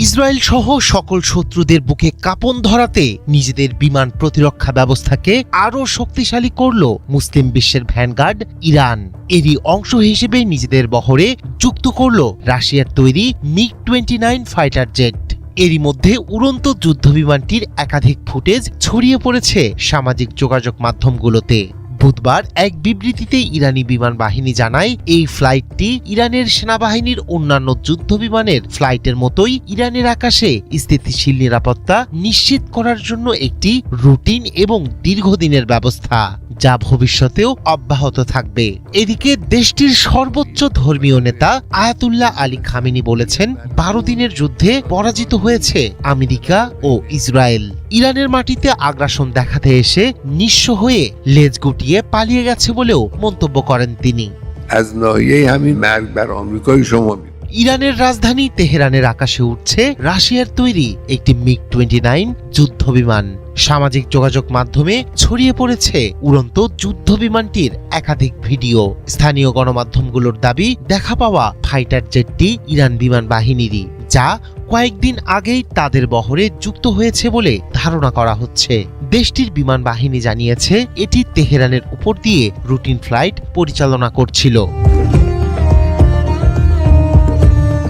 Israel সহ সকল শত্রুদের বুকে কাপন ধরাতে নিজেদের বিমান প্রতিরক্ষা ব্যবস্থাকে আরও শক্তিশালী করল মুসলিম বিশ্বের ভ্যানগার্ড ইরান। এরই অংশ হিসেবে নিজেদের বহরে যুক্ত করল রাশিয়ার তৈরি MiG twenty nine fighter jet. এরই মধ্যে উড়ন্ত যুদ্ধবিমানটির একাধিক ফুটেজ ছড়িয়ে পড়েছে সামাজিক যোগাযোগ মাধ্যমগুলোতে। বুধবার এক বিবৃতিতে ইরানি বিমান বাহিনী জানায়, এই ফ্লাইটটি ইরানের সেনাবাহিনীর অন্যান্য যুদ্ধ বিমানের ফ্লাইটের মতোই ইরানের আকাশে স্থিতিশীল নিরাপত্তা নিশ্চিত করার জন্য একটি রুটিন এবং দীর্ঘদিনের ব্যবস্থা। যা ভবিষ্যতেও অব্যাহত থাকবে এদিকে দেশটির সর্বোচ্চ ধর্মীয় নেতা আয়াতুল্লাহ আলী খামিনি বলেছেন বারো দিনের যুদ্ধে পরাজিত হয়েছে আমেরিকা ও ইসরায়েল ইরানের মাটিতে আগ্রাসন দেখাতে এসে নিঃস্ব হয়ে লেজ গুটিয়ে পালিয়ে গেছে বলেও মন্তব্য করেন তিনি از ناحیه همین مرگ بر آمریکای شما می ইরানের রাজধানী তেহরানের আকাশে উঠছে রাশিয়ার তৈরি একটি মিগ টোয়েন্টি নাইন যুদ্ধ বিমান সামাজিক যোগাযোগ মাধ্যমে ছড়িয়ে পড়েছে উড়ন্ত যুদ্ধ বিমানটির একাধিক ভিডিও। স্থানীয় গণমাধ্যমগুলোর দাবি, দেখা পাওয়া ফাইটার জেটটি ইরান বিমান বাহিনীরই, যা কয়েকদিন আগেই তাদের বহরে যুক্ত হয়েছে বলে ধারণা করা হচ্ছে। দেশটির বিমান বাহিনী জানিয়েছে, এটি তেহরানের উপর দিয়ে রুটিন ফ্লাইট পরিচালনা করছিল।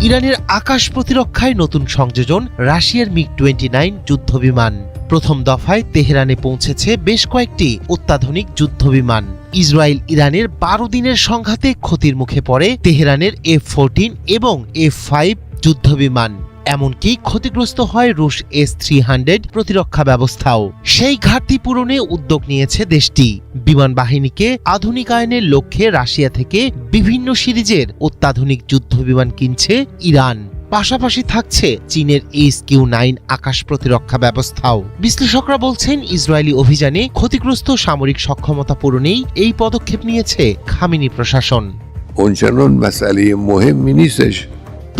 ইরানের আকাশ প্রতিরক্ষায় নতুন সংযোজন, রাশিয়ার মিগ টোয়েন্টি নাইন যুদ্ধবিমান। প্রথম দফায় তেহরানে পৌঁছেছে বেশ কয়েকটি অত্যাধুনিক যুদ্ধবিমান। ইসরায়েল ইরানের বারো দিনের সংঘাতে ক্ষতির মুখে পড়ে তেহরানের এফ ফোরটিন এবং এফ ফাইভ যুদ্ধবিমান। এমনকি ক্ষতিগ্রস্ত হয় রুশ এস থ্রি হান্ড্রেড প্রতিরক্ষা ব্যবস্থাও। সেই ঘাটতি পূরণে উদ্যোগ নিয়েছে দেশটি। বিমান বাহিনীকে আধুনিকায়নের লক্ষ্যে রাশিয়া থেকে বিভিন্ন সিরিজের অত্যাধুনিক যুদ্ধ বিমান কিনছে ইরান। পাশাপাশি থাকছে চীনের এইচ কিউ নাইন আকাশ প্রতিরক্ষা ব্যবস্থাও। বিশ্লেষকরা বলছেন, ইসরায়েলি অভিযানে ক্ষতিগ্রস্ত সামরিক সক্ষমতা পূরণেই এই পদক্ষেপ নিয়েছে খামিনি প্রশাসন।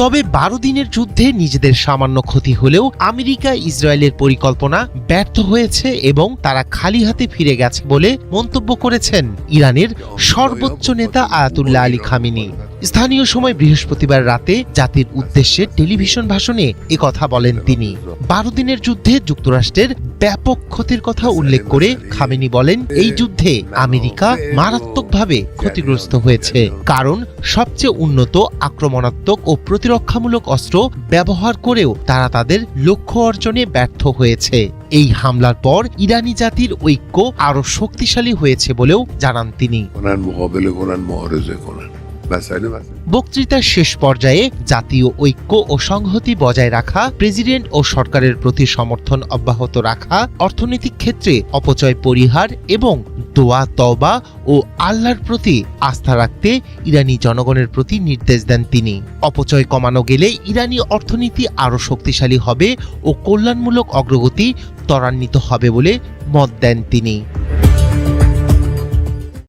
তবে বারো দিনের যুদ্ধে নিজেদের সামান্য ক্ষতি হলেও আমেরিকা ইসরায়েলের পরিকল্পনা ব্যর্থ হয়েছে এবং তারা খালি হাতে ফিরে গেছে বলে মন্তব্য করেছেন ইরানের সর্বোচ্চ নেতা আয়াতুল্লাহ আলী খামিনী। স্থানীয় সময় বৃহস্পতিবার রাতে জাতির উদ্দেশ্যে টেলিভিশন ভাষণে কথা বলেন তিনি। বারো দিনের যুদ্ধে যুক্তরাষ্ট্রের ব্যাপক ক্ষতির কথা উল্লেখ করে খামেনি বলেন, এই যুদ্ধে আমেরিকা মারাত্মকভাবে ক্ষতিগ্রস্ত হয়েছে। কারণ সবচেয়ে উন্নত, আক্রমণাত্মক ও প্রতিরক্ষামূলক অস্ত্র ব্যবহার করেও তারা তাদের লক্ষ্য অর্জনে ব্যর্থ হয়েছে। এই হামলার পর ইরানি জাতির ঐক্য আরও শক্তিশালী হয়েছে বলেও জানান তিনি। বক্তৃতার শেষ পর্যায়ে জাতীয় ঐক্য ও সংহতি বজায় রাখা, প্রেসিডেন্ট ও সরকারের প্রতি সমর্থন অব্যাহত রাখা, অর্থনৈতিক ক্ষেত্রে অপচয় পরিহার এবং দোয়া তবা ও আল্লাহর প্রতি আস্থা রাখতে ইরানি জনগণের প্রতি নির্দেশ দেন তিনি। অপচয় কমানো গেলে ইরানি অর্থনীতি আরও শক্তিশালী হবে ও কল্যাণমূলক অগ্রগতি ত্বরান্বিত হবে বলে মত দেন তিনি।